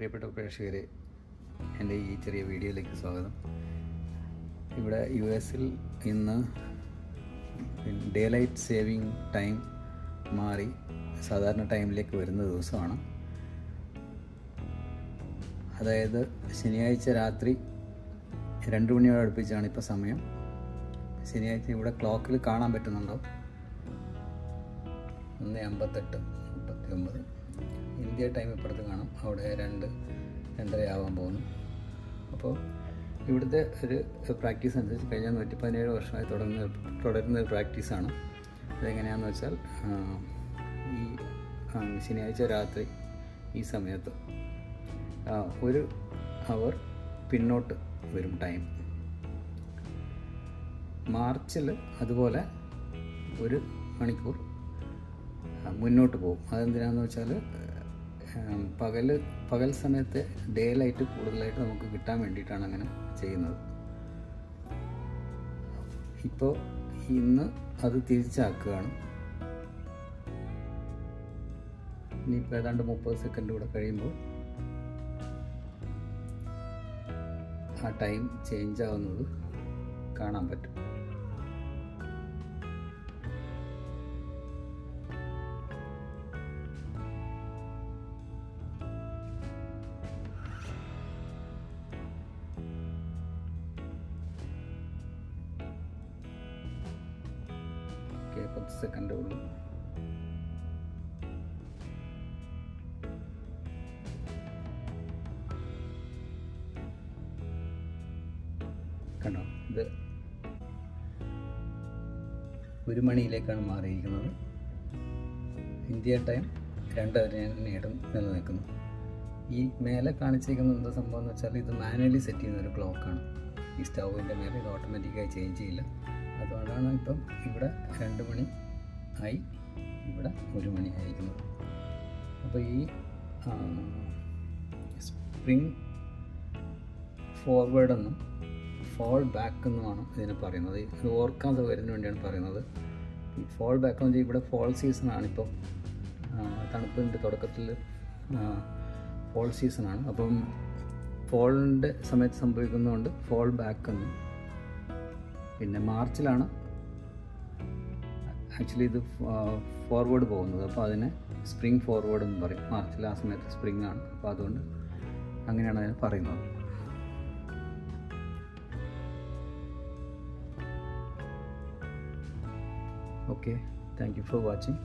പ്രിയപ്പെട്ട പ്രേക്ഷകരെ എന്റെ ഈ ചെറിയ വീഡിയോയിലേക്ക് സ്വാഗതം. ഇവിടെ യു എസിൽ ഇന്ന് ഡേ ലൈറ്റ് സേവിങ് ടൈം മാറി സാധാരണ ടൈമിലേക്ക് വരുന്ന ദിവസമാണ്. അതായത് ശനിയാഴ്ച രാത്രി രണ്ട് മണിയോട് അടുപ്പിച്ചാണ് ഇപ്പോൾ സമയം. ശനിയാഴ്ച ഇവിടെ ക്ലോക്കിൽ കാണാൻ പറ്റുന്നുണ്ടോ? ഒന്ന് അമ്പത്തെട്ട് മുപ്പത്തി ഒമ്പത് ഇന്ത്യ ടൈം ഇപ്പുറത്ത് കാണാം. അവിടെ രണ്ട് രണ്ടര ആവാൻ പോകുന്നു. അപ്പോൾ ഇവിടുത്തെ ഒരു പ്രാക്ടീസ് അനുസരിച്ച് കഴിഞ്ഞ നൂറ്റി പതിനേഴ് വർഷമായി തുടങ്ങുന്ന തുടരുന്ന ഒരു പ്രാക്ടീസാണ് അതെങ്ങനെയാണെന്ന് വെച്ചാൽ ഈ ശനിയാഴ്ച രാത്രി ഈ സമയത്ത് ഒരു അവർ പിന്നോട്ട് വരും ടൈം മാർച്ചിൽ അതുപോലെ ഒരു മണിക്കൂർ മുന്നോട്ട് പോകും. അതെന്തിനാന്ന് വെച്ചാൽ പകൽ പകൽ സമയത്തെ ഡേ ലൈറ്റ് കൂടുതലായിട്ട് നമുക്ക് കിട്ടാൻ വേണ്ടിയിട്ടാണ് അങ്ങനെ ചെയ്യുന്നത്. ഇപ്പോൾ ഇന്ന് അത് തിരിച്ചാക്കുകയാണ്. ഇനിയിപ്പോൾ ഏതാണ്ട് മുപ്പത് സെക്കൻഡ് കൂടെ കഴിയുമ്പോൾ ആ ടൈം ചേഞ്ച് ആവുന്നത് കാണാൻ പറ്റും. ഓക്കെ പത്ത് സെക്കൻഡേ ഉള്ളൂ. കണ്ടോ? ഇത് ഒരു മണിയിലേക്കാണ് മാറിയിരിക്കുന്നത്. ഇന്ത്യ ടൈം രണ്ടര നേടും നിലനിൽക്കുന്നു. ഈ മേലെ കാണിച്ചിരിക്കുന്ന എന്താ സംഭവം എന്ന് വെച്ചാൽ ഇത് മാനുവലി സെറ്റ് ചെയ്യുന്ന ഒരു ക്ലോക്കാണ് ഈ സ്റ്റൗവിന്റെ മേലെ ഇത് ഓട്ടോമാറ്റിക്കായി ചേഞ്ച് ചെയ്യില്ല. അതുകൊണ്ടാണ് ഇപ്പം ഇവിടെ രണ്ട് മണി ആയി. ഇവിടെ ഒരു മണി ആയിരിക്കുന്നത് അപ്പോൾ ഈ സ്പ്രിങ് ഫോർവേഡ് എന്നും ഫോൾ ബാക്ക് എന്നുമാണ് ഇതിനെ പറയുന്നത്. ഇത് ഓർക്കാൻ സൗകര്യത്തിന് വേണ്ടിയാണ് പറയുന്നത്. ഈ ഫോൾ ബാക്ക് എന്ന് വെച്ചാൽ ഇവിടെ ഫോൾ സീസണാണ് ഇപ്പം. തണുപ്പിന്റെ തുടക്കത്തിൽ ഫോൾ സീസണാണ് അപ്പം ഫോളിന്റെ സമയത്ത് സംഭവിക്കുന്നതുകൊണ്ട് ഫോൾ ബാക്ക് എന്നും പിന്നെ മാർച്ചിലാണ് ആക്ച്വലി ഇത് ഫോർവേഡ് പോകുന്നത്. അപ്പോൾ അതിനെ സ്പ്രിങ് ഫോർവേഡ് എന്ന് പറയും. മാർച്ചിൽ ആ സമയത്ത് സ്പ്രിങ് ആണ്. അപ്പോൾ അതുകൊണ്ട് അങ്ങനെയാണ് അതിനെ പറയുന്നത്. Okay thank you for watching